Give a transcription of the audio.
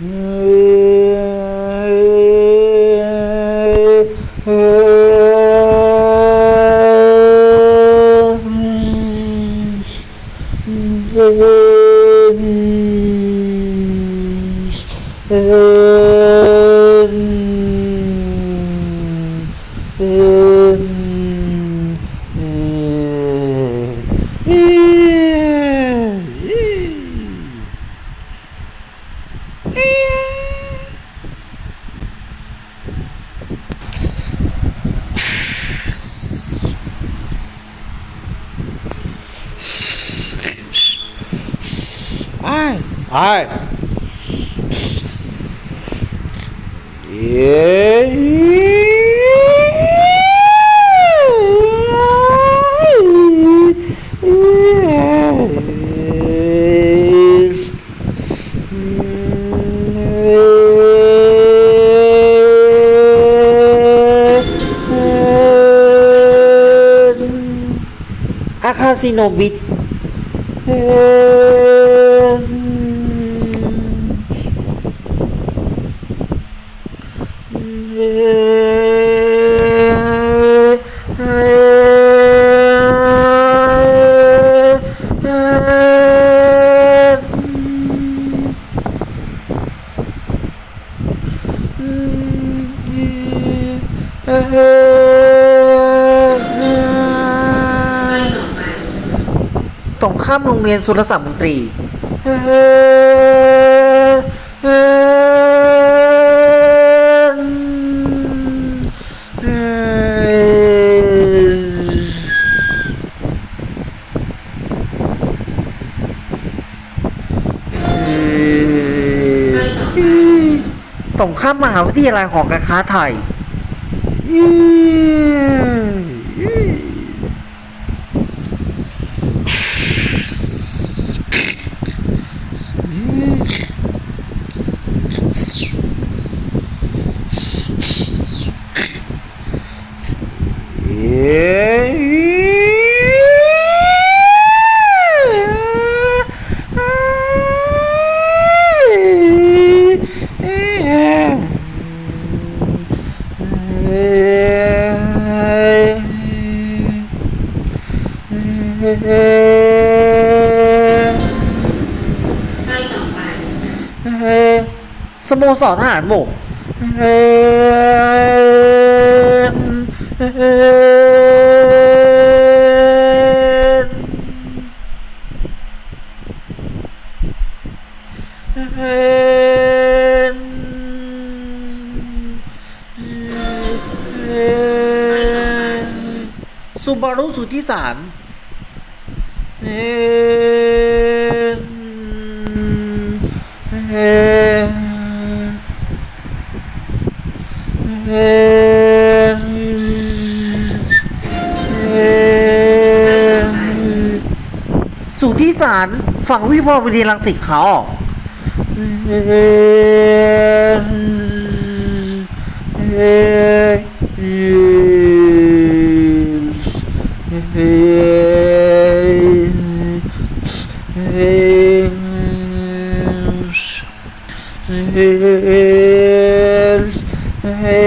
ไอ้ไอ้เย้อาคาซิโนบิ ตรงข้ามโรงเรียนสุรศักดิ์มนตรีตรงข้ามมหาวิทยาลัยหอการค้าไทย Yeah. สโมสรทหารบกสุบารุสุทธิสาร สุทธิสารฝั่งวิภาวดีรังสิตเขาเอ่ อเอ่อ